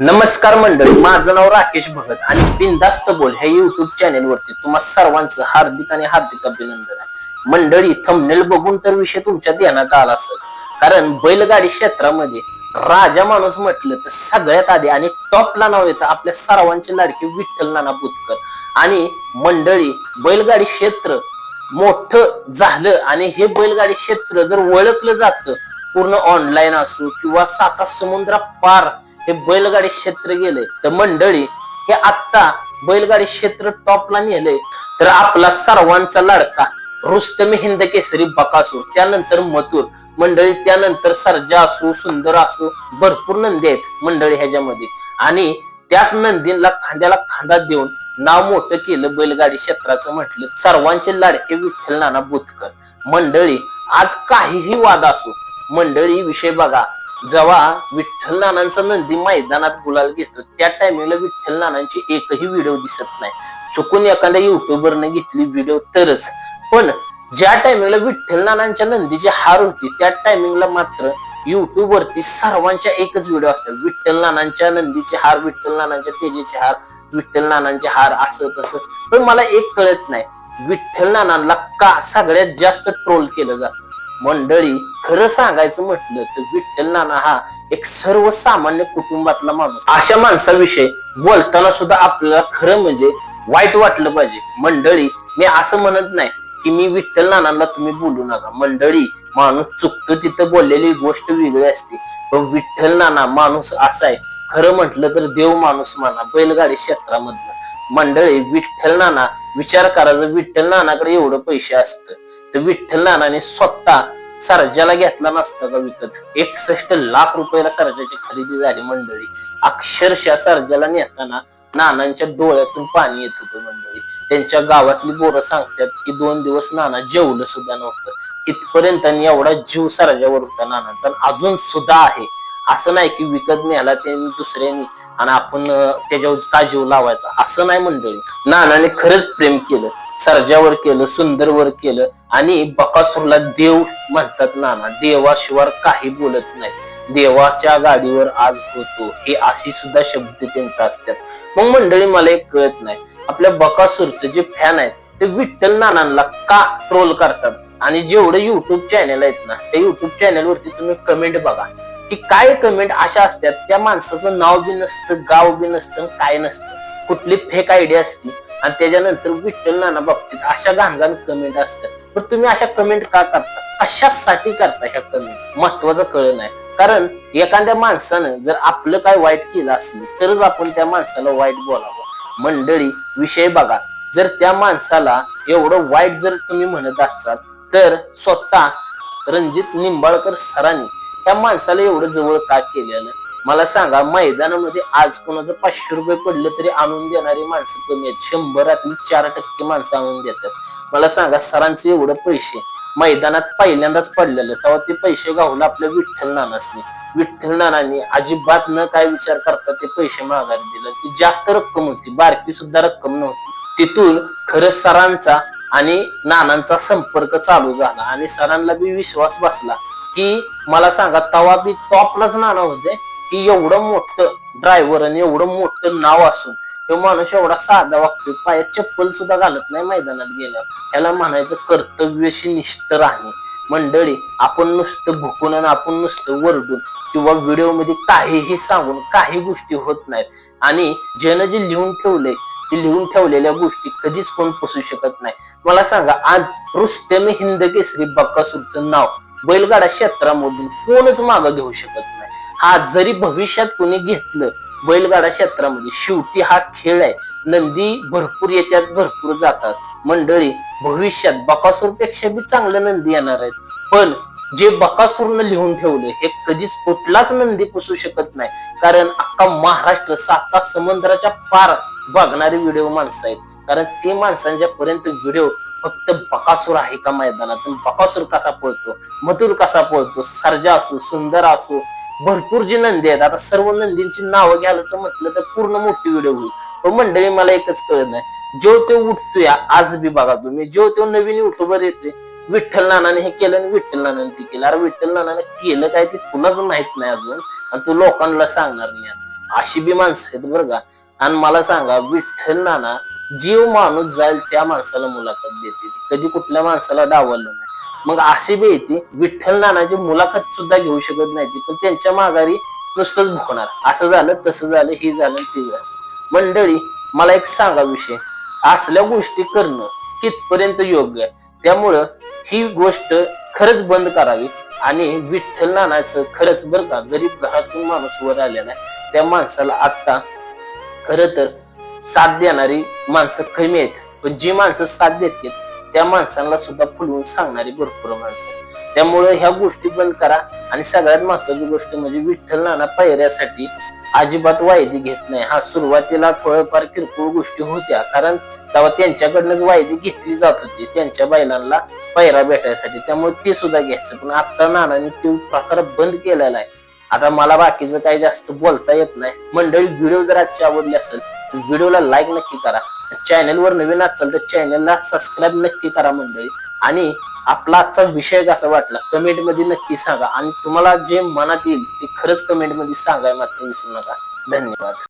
नमस्कार मंडळी माझं नाव राकेश भगत आणि बिंदास्त बोल ह्या युट्यूब चॅनेल वरती तुम्हा सर्वांचं हार्दिक आणि हार्दिक अभिनंदन आहे. मंडळी थंबनेल बघून तर विषय तुमच्या ध्यानात आला असेल. कारण बैलगाडी क्षेत्रामध्ये राजा माणूस म्हटलं तर सगळ्यात आधी आणि टॉपला नाव येतं आपल्या सर्वांचे लाडके विठ्ठल नाना बुतकर आणि मंडळी बैलगाडी क्षेत्र मोठं झालं आणि हे बैलगाडी क्षेत्र जर ओळखलं जातं पूर्ण ऑनलाईन असो किंवा साता समुद्रा पार हे बैलगाडी क्षेत्र गेले तर मंडळी हे आत्ता बैलगाडी क्षेत्र टॉपला नेले तर आपला सर्वांचा लाडका रुस्तमी हिंद केसरी बकासूर त्यानंतर मथुर. मंडळी त्यानंतर सर्जा असू सुंदर असू भरपूर नंदी आहेत मंडळी ह्याच्यामध्ये. आणि त्याच नंदींना खांद्याला खांदा देऊन नाव मोठं केलं बैलगाडी क्षेत्राचं म्हटलं. सर्वांचे लाडके विठ्ठल नाना बुतकर. मंडळी आज काहीही वाद असो मंडळी विषय बघा. जेव्हा विठ्ठल नानांचा नंदी मैदानात गुलाल घेतो त्या टायमिंगला विठ्ठल नानांची एकही व्हिडिओ दिसत नाही. चुकून एखाद्या युट्यूबरने घेतली व्हिडिओ तरच. पण ज्या टायमिंगला विठ्ठल नानांच्या नंदीची हार होती त्या टायमिंगला मात्र युट्यूब वरती सर्वांच्या एकच व्हिडिओ असतात. विठ्ठल नानांच्या नंदीचे हार विठ्ठल नानांच्या तेजेची हार विठ्ठल नानांचे हार असं तसं. पण मला एक कळत नाही विठ्ठल नानांना का सगळ्यात जास्त ट्रोल केलं जातं? मंडळी खरं सांगायचं म्हटलं तर विठ्ठल नाना हा एक सर्वसामान्य कुटुंबातला माणूस. अशा माणसाविषयी बोलताना सुद्धा आपल्याला खरं म्हणजे वाईट वाटलं पाहिजे. मंडळी मी असं म्हणत नाही की मी विठ्ठल नानांना तुम्ही बोलू नका. मंडळी माणूस चुकतो तिथं बोललेली गोष्ट वेगळी असते. पण विठ्ठल नाना माणूस असा आहे. खरं म्हटलं तर देव माणूस म्हणा बैलगाडी क्षेत्रामधलं मंडळी विठ्ठल नाना विचार करा. जर विठ्ठल नानाकडे एवढं पैसे असतं तर विठ्ठल नानाने स्वतः सर्जाला घेतला नसता का विकत? एकसष्ट लाख रुपयाला सर्जाची खरेदी झाली मंडळी. अक्षरशः सर्जाला नेताना नानांच्या डोळ्यातून पाणी येत होतं मंडळी. त्यांच्या गावातली बोरं सांगतात की दोन दिवस नाना जेवलं सुद्धा नव्हतं. इथपर्यंत आणि एवढा जीव सर्जावर होता नानांचा. आणि अजून सुद्धा आहे. असं नाही की विकत न्यायला त्यांनी दुसऱ्यांनी आणि आपण त्याच्यावर का जीव लावायचा? असं नाही मंडळी. नानाने खरंच प्रेम केलं. सर्जावर केलं सुंदरवर केलं आणि बकासूरला देव म्हणतात नाना देवाशिवाय काही बोलत नाही. देवाच्या गाडीवर आज होतो हे अशी सुद्धा शब्द त्यांचा असतात. मग मंडळी मला एक कळत नाही आपल्या बकासूरचे जे फॅन आहेत ते विठ्ठल नानांना का ट्रोल करतात? आणि जेवढे युट्यूब चॅनल आहेत ना त्या युट्यूब चॅनल वरती तुम्ही कमेंट बघा की काय कमेंट अशा असतात त्या माणसाचं नाव बी नसतं गाव बी नसतं काय नसतं. कुठली फेक आयडिया असती आणि त्याच्यानंतर विठ्ठल नाना बाबतीत अशा घाणघाण कमेंट असतात. पण तुम्ही अशा कमेंट का करता? कशासाठी करता ह्या कमेंट महत्वाचं कळ नाही. कारण एखाद्या माणसानं जर आपलं काय वाईट केलं असलं तरच आपण त्या माणसाला वाईट बोलावं. मंडळी विषय बघा. जर त्या माणसाला एवढं वाईट जर तुम्ही म्हणत असाल तर स्वतः रणजित निंबाळकर सरांनी त्या माणसाला एवढं जवळ का केलेलं? मला सांगा मैदानामध्ये आज कोणाचं पाचशे रुपये पडलं तरी आणून देणारी माणसं कमी आहेत. शंभरातली चार टक्के माणसं आणून देतात. मला सांगा सरांचे एवढं पैसे मैदानात पहिल्यांदाच पडलेलं तेव्हा ते पैसे गावला आपल्या विठ्ठल नानासनी. विठ्ठल नानांनी अजिबात न काय विचार करता ते पैसे माघारी दिलं. ती जास्त रक्कम होती बारकी सुद्धा रक्कम नव्हती. तिथून खरंच सरांचा आणि नानांचा संपर्क चालू झाला आणि सरांना बी विश्वास बसला की मला सांगा तवा बी टॉपलाच नाना होते. की एवढं मोठं ड्रायव्हर आणि एवढं मोठं नाव असून तो माणूस एवढा साधा वागतोय पायात चप्पल सुद्धा घालत नाही मैदानात गेल्यावर. त्याला म्हणायचं कर्तव्यशी निष्ठ राहणे. मंडळी आपण नुसतं भुकून आणि आपण नुसतं वरडून किंवा व्हिडिओमध्ये काहीही सांगून काही गोष्टी होत नाहीत. आणि ज्यानं जे लिहून ठेवलंय ते लिहून ठेवलेल्या गोष्टी कधीच कोण पसू शकत नाही. मला सांगा आज रुस्तमे हिंद केसरी बक्कासूरचं नाव बैलगाडा क्षेत्रामधून कोणच मागं घेऊ शकत हा जरी भविष्यात कोणी घेतलं बैलगाडा क्षेत्रामध्ये शेवटी हा खेळ आहे. नंदी भरपूर येतात भरपूर जातात. मंडळी भविष्यात बकासूरपेक्षा बी चांगलं नंदी येणार आहेत. पण जे बकासूरनं लिहून ठेवलं हे कधीच कुठलाच नंदी पुसू शकत नाही. कारण अख्खा महाराष्ट्र साता समुद्राच्या पार बघणारे व्हिडिओ माणसं आहेत. कारण ते माणसांच्या पर्यंत व्हिडिओ फक्त बकासूर आहे का मैदानातून बकासूर कसा पळतो? मथुर कसा पळतो? सर्जा असो सुंदर असो भरपूर जी नंदी आहेत. आता सर्व नंदींची नावं घ्यायचं म्हटलं तर पूर्ण मोठी व्हिडिओ होईल. पण मंडळी मला एकच कळत नाही. जो तो उठतोय आज बी बघा तुम्ही. जो तो नवीन युट्यूबर येते विठ्ठल नानाने हे केलं आणि विठ्ठल नानाने ते केलं. अरे विठ्ठल नानाने केलं काय ते तुलाच माहीत नाही अजून. आणि तू लोकांना सांगणार नाही अशी बी माणसं आहेत बरं का. आणि मला सांगा विठ्ठल नाना जीव माणूस जाईल त्या माणसाला मुलाखत देते कधी कुठल्या माणसाला डावललं नाही. मग अशी बी येते विठ्ठल नानाची मुलाखत सुद्धा घेऊ शकत नाही ती पण त्यांच्या माघारी नुसतंच भोगणार असं झालं तसं झालं हे झालं ते झालं. मंडळी मला एक सांगा विषय. असल्या गोष्टी करणं कितपर्यंत योग्य आहे? त्यामुळं ही गोष्ट खरंच बंद करावी आणि विठ्ठल नानाचं खरंच बरं का गरीब घरातून माणूस वर आलेला आहे. त्या माणसाला आत्ता खरं तर साथ देणारी माणसं कमी आहेत. पण जी माणसं साथ देतात त्या माणसांना सुद्धा फुलवून सांगणारी भरपूर माणसं त्यामुळे ह्या गोष्टी बंद करा. आणि सगळ्यात महत्वाची गोष्ट म्हणजे विठ्ठल नाना पायऱ्यासाठी अजिबात वायदी घेत नाही. हा सुरुवातीला थोडंफार किरकोळ गोष्टी होत्या. कारण तेव्हा त्यांच्याकडनंच वायदी घेतली जात होती. त्यांच्या बैलांना पायरा भेटायसाठी. त्यामुळे ते सुद्धा घ्यायचं. पण आता नानांनी तो प्रकार बंद केलेला आहे. आता मला बाकीचं काही जास्त बोलता येत नाही. मंडळी व्हिडिओ जर आजची आवडली असेल तर व्हिडिओला लाईक नक्की करा. चॅनलवर नवीन असाल तर चॅनलला सबस्क्राईब नक्की करा मंडळी. आणि आपला आजचा विषय कसा वाटला कमेंटमध्ये नक्की सांगा. आणि तुम्हाला जे मनात येईल ते खरंच कमेंटमध्ये सांगाय मात्र विसरू नका. धन्यवाद.